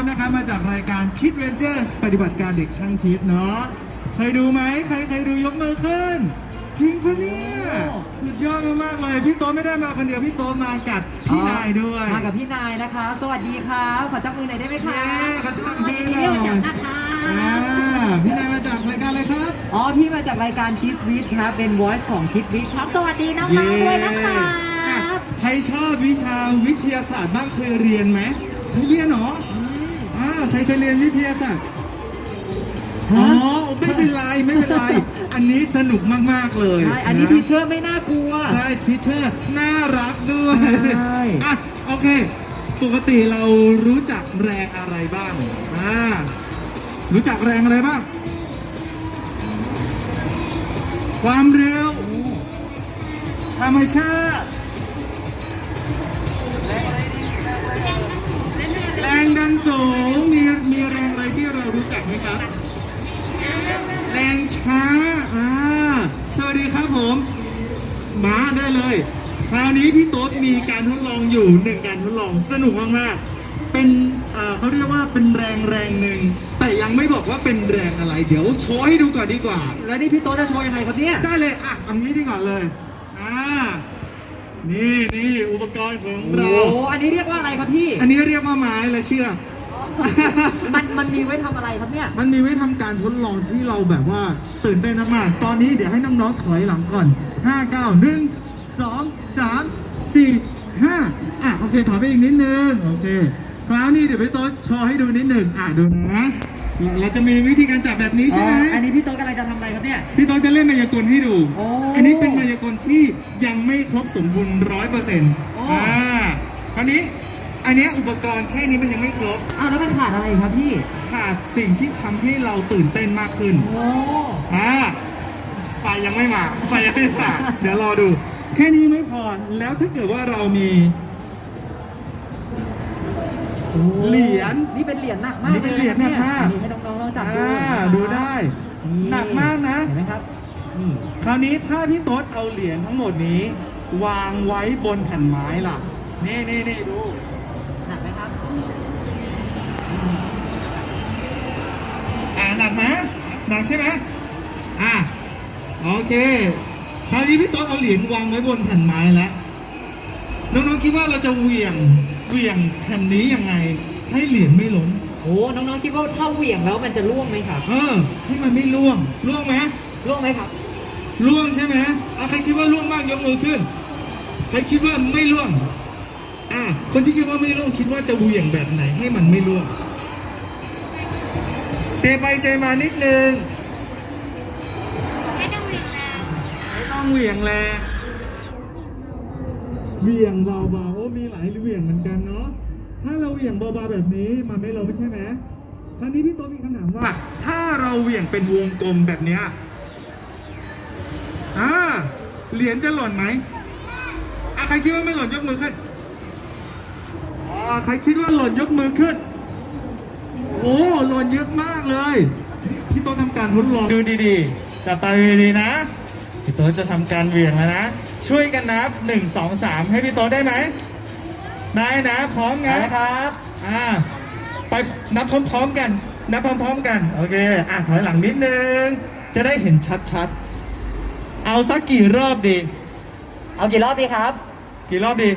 ตนะคะมาจากรายการคิดเวนเจอร์ปฏิบัติการเด็กช่างคิดเนาะเคยดูไหมใครเคยดูยกมือขึ้น จริงปะเนี่ยสุดยอดมากๆเลย พี่โต๊ะไม่ได้มาคนเดียวพี่โต๊ะมากับพี่นายด้วย มากับพี่นายนะคะ สวัสดีครับขอจับมือหน่อยได้ไหมคะเย้ขอจับมือหน่อย เดี๋ยวจับนะคะอ่าพี่นายมาจากรายการอะไรครับ อ๋อพี่มาจากรายการคิดวิทครับเป็น voice ของคิดวิทครับ สวัสดีน้องๆด้วยนะคะอะใครชอบวิชาวิทยาศาสตร์บ้างเคยเรียนไหมเคยเรียนเหรอ อ่าใครเคยเรียนวิทยาศาสตร์อ๋อไม่เป็นไรไม่เป็นไร อันนี้สนุกมาก ๆ เลยใช่ อันนี้ะทีเชอร์ไม่น่ากลัว ใช่ทีเชอร์น่ารักด้วยใช่ อะโอเค ปกติเรารู้จักแรงอะไรบ้างอ่ารู้จักแรงอะไรบ้าง ความเร็วธรรมชาติ เลย คราวนี้พี่โต๊ดมีการทดลองอยู่หนึ่งการทดลองสนุกมากๆเป็นเอ่อเขาเรียกว่าเป็นแรงแรงหนึ่งแต่ยังไม่บอกว่าเป็นแรงอะไร เดี๋ยวโชว์ให้ดูก่อนดีกว่า แล้วนี่พี่โต๊ะจะโชว์ยังไงครับเนี่ย ได้เลยอะเอางี้ดีก่อนเลยอ่านี่นี่อุปกรณ์ของโอ้เรา โหอันนี้เรียกว่าอะไรครับพี่ อันนี้เรียกว่าไม้และเชือก มันมันมีไว้ทำอะไรครับเนี่ย มันมีไว้ทำการทดลองที่เราแบบว่าตื่นเต้นมากๆตอนนี้เดี๋ยวให้น้องๆถอยหลังก่อน 5 9 1 2 3 4 5อะโอเคถอยไปอีกนิดนึงโอเคคราวนี้เดี๋ยวไปโต๊ะโชว์ให้ดูนิดหนึ่งอะดูนะเราจะมีวิธีการจับแบบนี้ใช่ไหมอ๋ออันนี้พี่โต๊ะกำลังจะทำอะไรครับเนี่ย พี่โต๊ะจะเล่นมายากลให้ดู โอ้อันนี้เป็นมายากลที่ยังไม่ครบสมบูรณ์ร้อยเปอร์เซ็นต์โอ้ อ่าคราวนี้อันเนี้ยอุปกรณ์แค่นี้มันยังไม่ครบ อ้าวแล้วมันขาดอะไรครับพี่ขาดสิ่งที่ทำให้เราตื่นเต้นมากขึ้น โอ้ อ่าไฟยังไม่มาไฟยังไม่มา เดี๋ยวรอดู แค่นี้ไม่พอแล้วถ้าเกิดว่าเรามี เหรียญนี่เป็นเหรียญหนักมากนี่เป็นเหรียญหนักมาก นี่ให้น้องๆลองจับดูอ่านะครับดูได้ หนักมากนะ เห็นไหมครับนี่คราวนี้ถ้าพี่โต๊ดเอาเหรียญทั้งหมดนี้ วางไว้บนแผ่นไม้ล่ะ นี่นี่นี่ดู หนักไหมครับอ่าหนักไหมหนักใช่ไหมอ่าโอเค คราวนี้พี่โต๊ดเอาเหรียญวางไว้บนแผ่นไม้แล้วน้องๆคิดว่าเราจะเหวี่ยงเหวี่ยงแผ่นนี้ยังไง ให้เหรียญไม่ล้มโอ้น้องๆคิดว่าถ้าเหวี่ยงแล้วมันจะร่วงไหมครับเออ ให้มันไม่ล่วงล่วงไหมร่วงไหมครับล่วงใช่ไหมเอาใครคิดว่าล่วงมากยกมือขึ้น ใครคิดว่าไม่ล่วงอะคนที่คิดว่าไม่ล่วงคิดว่าจะเหวี่ยงแบบไหนให้มันไม่ล่วงเซไปเซมานิดนึง ต้องเหวี่ยงแรงเหวี่ยงเบาๆโอ้มีหลายเหวี่ยงเหมือนกันเนาะถ้าเราเหวี่ยงเบาๆแบบนี้มันไม่ล้มใช่ไหมคราวนี้พี่โตมีคำถามว่า ถ้าเราเหวี่ยงเป็นวงกลมแบบเนี้ยอ่าเหรียญจะหล่นไหมอะใครคิดว่าไม่หล่นยกมือขึ้นอใครคิดว่าหล่นยกมือขึ้นโอ้หล่นเยอะมากเลยพี่โตทำการทดลองดูดีๆจับตาดูดีๆนะ พี่โต๊ะจะทำการเหวี่ยงแล้วนะ ช่วยกันนับ1 2 3ให้พี่โต๊ะได้ไหมได้นะ พร้อมไปนะนะครับอ่าไปนับพร้อมๆกัน นับพร้อมๆ กันโอเคอะถอยหลังนิดนึง จะได้เห็นชัดๆ เอาสักกี่รอบดี เอากี่รอบดีครับ กี่รอบดี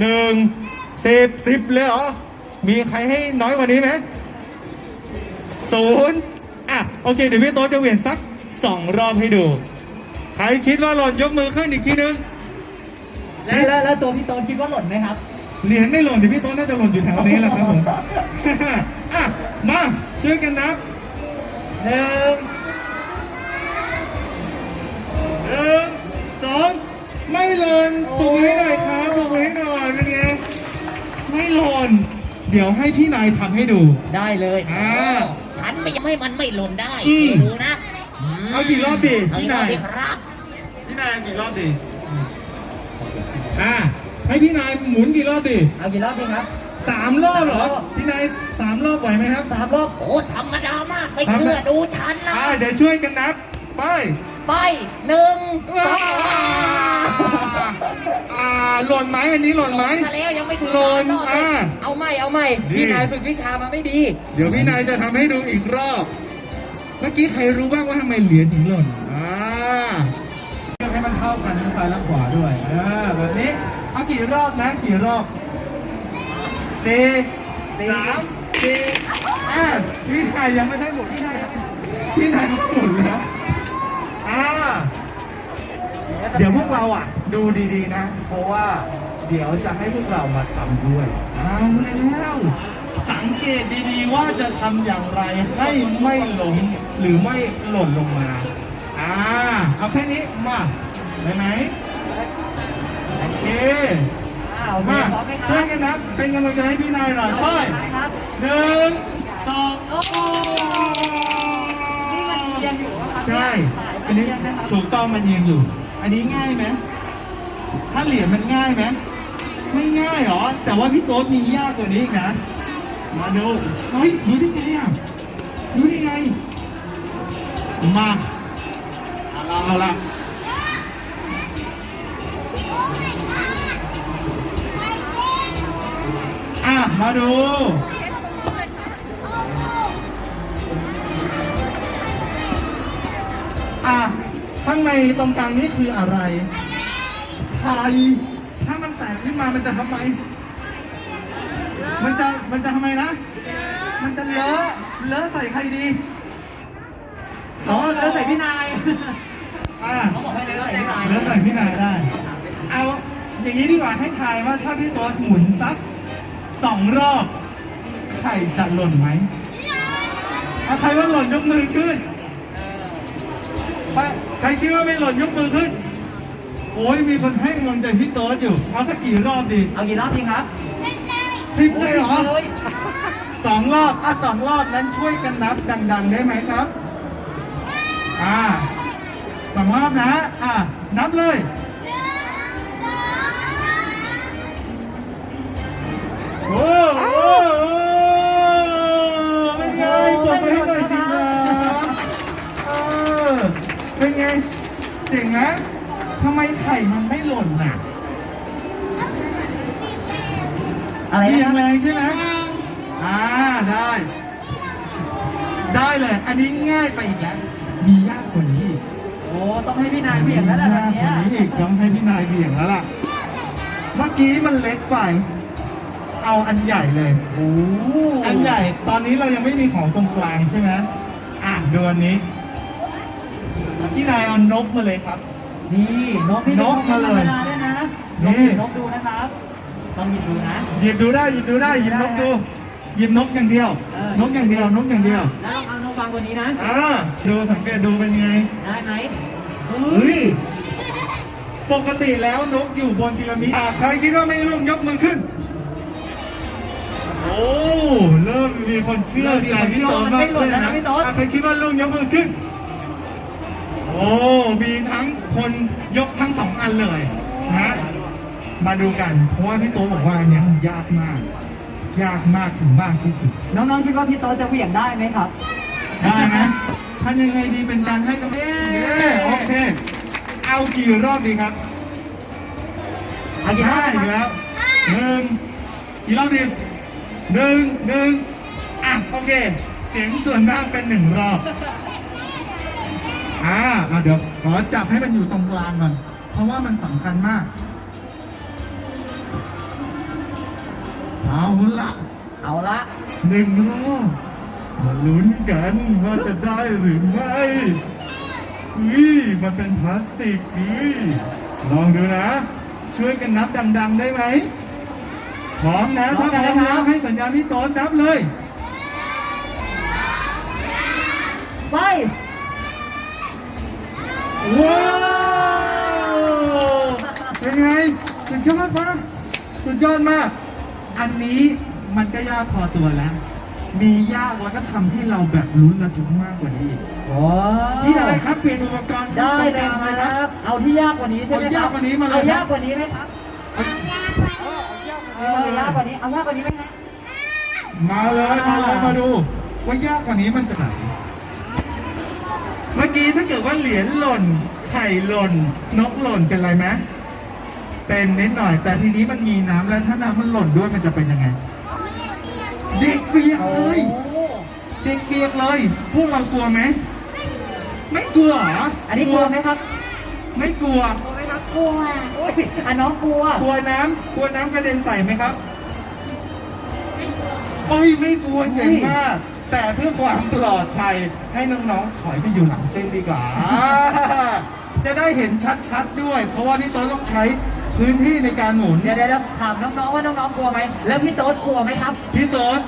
หนึ่งสิบสิบเลยเหรอ มีใครให้น้อยกว่านี้ไหมศูนย์อะ โอเค เดี๋ยวพี่โต๊ะจะเหวี่ยงสักสองรอบให้ดูใครคิดว่าหล่นยกมือขึ้นอีกทีนึงแล้วแล้วแล้วตัวพี่โต๊ะคิดว่าหล่นไหมครับ เหรียญไม่หล่นเดี๋ยวพี่โต๊ะน่าจะหล่นอยู่แถวนี้แหละครับผม อะมาช่วยกันนับหนึ่งหนึ่งสองไม่หล่นปรบมือให้หน่อยครับปรบมือให้หน่อยเป็นไงไม่หล่นเดี๋ยวให้พี่นายทำให้ดู ได้เลยอ่าฉันไม่ยังไม่มันไม่หล่นได้อืม ดูนะมเอากี่รอบดีเอาพี่กี่รนาอบยดีครับพี่ นายเอากี่รอบดีอ่าให้พี่นายหมุนกี่รอบดีเอากี่รอบดีครับสามรอบเหรอสามรอบพี่นายสามรอบไหวไหมครับสามรอบโอ้ธรรมดามากไม่เชื่อดูฉันนะอ่าเดี๋ยวช่วยกันนับ ไป ไปหนึ่งสองว้าวอ่าหล่นไหมอันนี้หล่นไหมซะแล้วยังไม่ถึงหล่นรอบเลยอ่าเอาไม่เอาไม่นี่พี่นายฝึกวิชามาไม่ดี เดี๋ยวพี่นายจะทำให้ดูอีกรอบ เมื่อกี้ใครรู้บ้างว่าทำไมเหรียญถึงหล่นอ่าให้มัน เท่ากันทั้งซ้ายและขวาด้วยอ่าแบบนี้เอากี่รอบนะกี่รอบสี่สามสี่อ่าพี่นายยังไม่ได้หมดพี่นายพี่นายก็หมุนแล้วอ่าเดี๋ยวพวกเราอะ ดูดีๆนะ เพราะว่าเดี๋ยวจะให้พวกเรามาทำด้วยเอาแล้วสังเกตดีๆว่าจะทำอย่างไรให้ไม่ล้มหรือไม่หล่นลงมา อ่า เอาแค่นี้มา ได้ไหมโอเคอ้าวมาพร้อมไหมคช่รัวยบกันนะเป็นกำลังใจให้พี่นายหน่อยไปครับหนึ่งสองโอ้โหนี่มันเอียงอยู่อะครับใช่สายอัมันนนี้เอียงนะครับถูกต้องมันยิงอยู่ อันนี้ง่ายไหมถ้าเหรียญมันง่ายไหมไม่ง่ายหรอ แต่ว่าพี่โต๊ดมียากกว่านี้อีกนะ มาดูเฮ้ยรู้ได้ไงอะรู้ได้ไง มาเอาละ มาดู อะ ข้างในตรงกลางนี้คืออะไร ไข่ถ้ามันแตกขึ้นมามันจะทำไม มันจะ มันจะทำไมนะ มันจะเลอะ เลอะใส่ใครดีอ๋อแล้วใส่พี่นาย อะเขาบอกให้เลอะใส่พี่นายเลอะใส่พี่นายได้ เอา อย่างนี้ดีกว่าให้ทายว่าถ้าพี่ตัวหมุนสัก สองรอบ ไข่จะหล่นไหมเอาใครว่าหล่นยกมือขึ้นใครใครคิดว่าไม่หล่นยกมือขึ้น โอ้ยมีคนให้กำลังใจพี่โต๊ดอยู่ เอาสักกี่รอบดีเอากี่รอบดีครับสิบเลยเหรอเลยสองรอบอะสองรอบนั้นช่วยกันนับดัง ๆ ได้ไหมครับ อ่าสองรอบนะ อะนับเลย โอ้โหเป็นไงปรบมือให้หน่อยสิครับเออเป็นไงเจ๋งนะทำไมไข่มันไม่หล่นน่ะอะไรเรีนะยคงรับแรงใช่ไหมอ่าได้ ได้เลย อันนี้ง่ายไปอีกแล้ว มียากกว่านี้อีกโอ้ต้องให้พี่นายเบี่ยงแล้วแหละแบบมีเนี้ยากยกว่านี้อีกต้องให้พี่นายเบี่ยงแล้วล่ะ เมื่อกี้มันเล็กไป เอาอันใหญ่เลย โอ้อันใหญ่ ตอนนี้เรายังไม่มีของตรงกลางใช่ไหมอะดูอันนี้ พี่นายเอานกมาเลยครับ นี่นกพี่นกมาเลยธรรดด้วยนะนี่ลองหยิบนกดูนะครับต้องหยิบดูนะหยิบดูได้หยิบดูได้หยิบนกดูหยิบนกอย่างเดียวเออนกอย่างเดียวนกอย่างเดียวแล้วลองเอานกวางบนนี้นะอ่าดูสังเกตดูเป็นไงได้ไหมเฮ้ยปกติแล้วนกอยู่บนพีระมิดอ่าใครคิดว่าไม่ร่วงยกมือขึ้น โอ้เริ่มมีคนเชื่อใจพี่โตมากขึ้นนะอะใครคิดว่าร่วงยกมือขึ้น โอ้มีทั้งคนยกทั้งสองอันเลยนะมาดูกัน เพราะว่าพี่โตบอกว่าอันเนี้ยมันยากมาก ยากมากถึงมากที่สุด น้องๆคิดว่าพี่โต๊ะจะเหวี่ยงได้ไหมครับ ได้ไหมทำยังไงดีเป็นการให้กำลังเย้โอเค เอากี่รอบดีครับเอากี่รอบห้าอีกแล้วหนึ่งกี่รอบดี หนึ่งหนึ่งอะโอเค เสียงส่วนมากเป็นหนึ่งรอบอ่าอะเดี๋ยวขอจับให้มันอยู่ตรงกลางก่อน เพราะว่ามันสำคัญมาก เอาละเอาละหนึ่งรอบมาลุ้นกันว่าจะได้หรือไม่อุ้ยมันเป็นพลาสติกอุ้ยลองดูนะ ช่วยกันนับดัง ๆ ได้ไหม พร้อมนะถ้าพร้อมแล้วให้สัญญาณพี่โต๊ดนับเลยไปว้าวเป็นไงสุดยอดปะสุดยอดมาก อันนี้มันก็ยากพอตัวแล้ว มียากแล้วก็ทำให้เราแบบลุ้นระจุกมากกว่านี้อีกโอ้พี่นายครับเปลี่ยนอุปกรณ์ได้ตรงเลกยลางคเลยรัครับบเอาที่ยากกว่านี้ใช่ไหมเอาคยารักกว่านี้มาเลยเอาครับยากกว่านี้ไหมครับ เอายากกว่านี้ เอายากกว่านี้ไหมฮะมาเลยมาเลยมาดู ว่ายากกว่านี้มันจะไหนเมื่อกี้ถ้าเกิดว่าเหรียญหล่น ไข่หล่น นกหล่นเป็นไรไหมเป็นนิดหน่อย แต่ทีนี้มันมีน้ำแล้วถ้าน้ำมันหล่นด้วยมันจะเป็นยังไง เด็กเปียกเลย เด็กเปียกเลย พวกเรากลัวไหม ไม่กลัวเหรออัอันนี้กลัวไหมครับ ไม่กลัว กลัวไหมครับกลัวโอ้ยอะน้องกลัว กลัวน้ำกลัวน้ำกระเด็นใส่ไหมครับโอ้ยไม่กลัวเจ๋งมาก แต่เพื่อความปลอดภัยให้น้องๆถอยไปอยู่หลังเส้นดีกว่า จะได้เห็นชัดๆด้วย เพราะว่าพี่โต๊ะต้องใช้พื้นที่ในการหมุน เดี๋ยวเดี๋ยวถามน้องๆว่าน้องๆกลัวไหม แล้วพี่โต๊ดกลัวไหมครับ พี่โต๊ด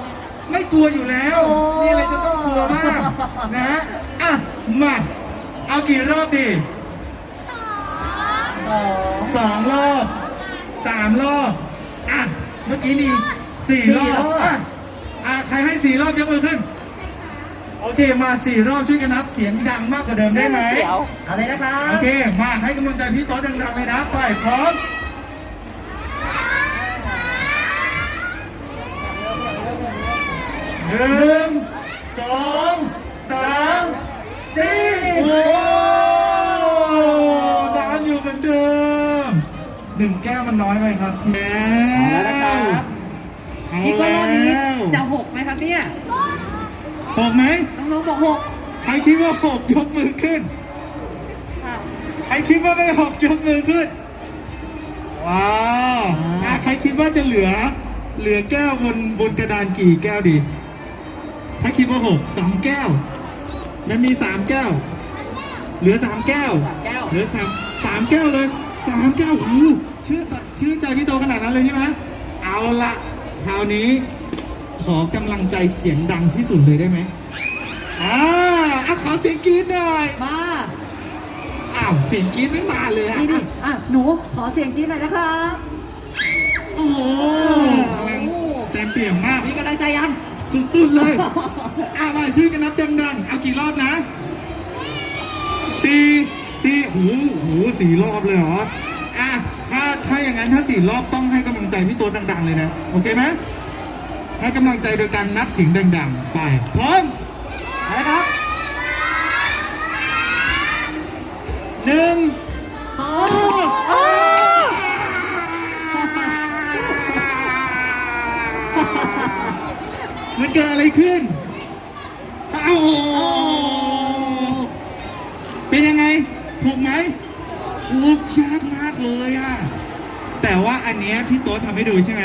ไม่กลัวอยู่แล้ว โอ้มีอะไรจะต้องกลัวมากนะฮะอะมาเอากี่รอบดีอ๋อ สองรอบสามรอบ อะ เมื่อกี้มีสี่รอบอะอะใครให้สี่รอบยกมือขึ้น โอเค มาสี่รอบช่วยกันนับเสียงดังมากกว่าเดิมได้ไหม เอาเลยนะครับโอเค มาให้กำลังใจพี่โต๊ดดังๆเลยนะ ไปพร้อมหนึ่งสองสามสี่ หนึ่งแก้วมันน้อยไปครับแล้เอาแล้วนะควรับเอาคิดว่าแล้รอบนี้วจะหกไหมครับเนี่ยหกไหมน้องๆบอกหกใครคิดว่าหกยกมือขึ้นค่ะใครคิดว่าไม่หกยกมือขึ้นว้าวอะใครคิดว่าจะเหลือ เหลือแก้วบนบนกระดานกี่แก้วดี ถ้าคิดว่าหกสามแก้ว มันมีสามแก้ว เหลือสามแก้วสามแก้ว เหลือสามสามแก้วเลยสามแก้วหูเชื่อตชื่อใจ พี่โตขนาดนั้นเลยใช่ไหมเอาละคราวนี้ขอกำลังใจเสียงดังที่สุดเลยได้ไหมอ่าอะขอเสียงกรี๊ดหน่อยมาอ้าวเสียงกรี๊ดไม่มาเลยอะนี่ดิอะหนูขอเสียงจี๊ดหน่อยนะครับโอ้โหพลังเต็มเปี่ยมมากมีกำลังใจยังสุดๆเลยอะมาชื่อกันนับดังๆเอากี่รอบนะสี่สี่หูหูสี่รอบเลยเหรอ อะถ้าอย่างนั้นถ้าสี่รอบต้องให้กำลังใจพี่ตัวดัง ๆ เลยนะ โอเคไหมให้กำลังใจโดยการนับเสียงดัง ๆ ไป พร้อมเอาละครับหนึ่งสองมันเกิดอะไรขึ้นเอ้าเป็นยังไงถูกไหมถูกยากมากเลยอะ แต่ว่าอันเนี้ยพี่โต๊ดทำให้ดูใช่ไหม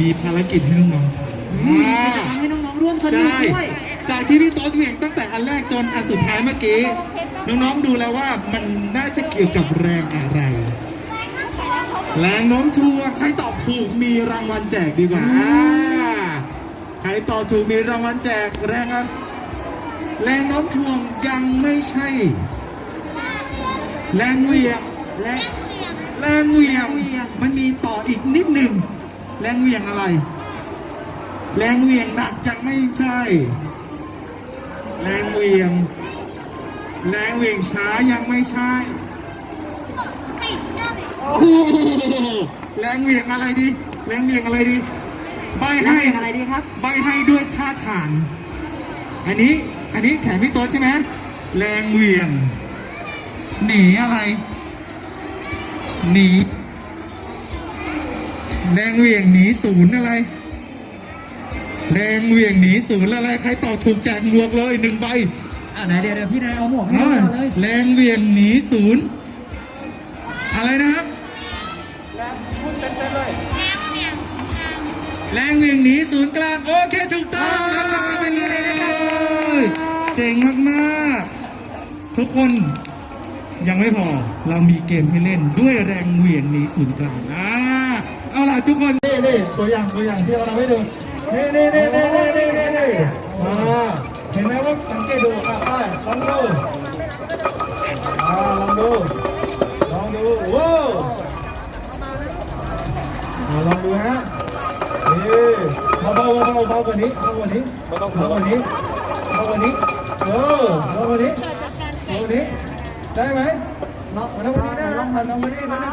มีภารกิจให้น้องๆทำมีอ่ากิจกรรมให้น้องๆร่วมสนุกใช่ ด้วย จากที่พี่โต๊ดเหวี่ยงตั้งแต่อันแรกจนอันสุดท้ายเมื่อกี้ น้องๆดูแล้วว่ามันน่าจะเกี่ยวกับแรงอะไร แรงโน้มถ่วงใครตอบถูกมีรางวัลแจกดีกว่าอ่าใครตอบถูกมีรางวัลแจกแรงอะแรงโน้มถ่วงยังไม่ใช่ แรงเหวี่ยงและ แรงเหวี่ยงเหวี่ยง มันมีต่ออีกนิดหนึ่ง แรงเหวี่ยงอะไร แรงเหวี่ยงหนักยังไม่ใช่ แรงเหวี่ยง แรงเหวี่ยงช้ายังไม่ใช่โอ้โหแรงเหวี่ยงอะไรดี แรงเหวี่ยงอะไรดี ใบและให้เพลงอะไรดีครับ ใบให้ด้วยท่าทาง อันนี้ อันนี้แขนพี่โต๊ดใช่ไหม แรงเหวี่ยง หนีอะไร หนีแรงเหวี่ยงหนีศูนย์อะไรแรงเหวี่ยงหนีศูนย์อะไร ใครตอบถูกแจกหมวกเลยหนึ่งใบอะไหนเดี๋ยวเดี๋ยวพี่นายเอาหมวกให้อ่าเราเลยแรงเหวี่ยงหนีศูนย์อะไรนะครับ แรงเหวี่ยงหนีศูนย์กลาง โอเคถูกต้องรับรางวัลไปเลย เจ๋งมากๆ ทุกคน ยังไม่พอเรามีเกมให้เล่นด้วยแรงเหวี่ยงหนีศูนย์กลางอ่าเอาล่ะทุกคนนี่นี่ตัวอย่างตัวอย่างที่เราทำให้ดูนี่นี่นี่นี่นี่นี่นี่นี่อ่าเห็นไหมว่าสังเกตดูอะไปลองดูอ่าลองดูลองดูว้าวอ่าลองดูฮะนี่เบาเบาเบาเบากว่านี้เบากว่านี้เบากว่านี้เบากว่านี้เออเบากว่านี้เบากว่านี้ ได้ไหมลองมาลองมาลองมาลองมาดิมาดิ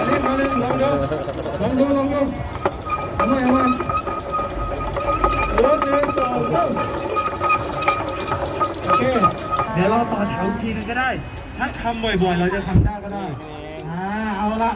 มาดิมาดิลองดูลองดูลองดูเอามาเอามาลองดูสองสามโอเคเดี๋ยวเราต่อแถวอีกทีนึงก็ได้ ถ้าทำบ่อยๆ เราจะทำได้ก็ได้ อ่า เอาละ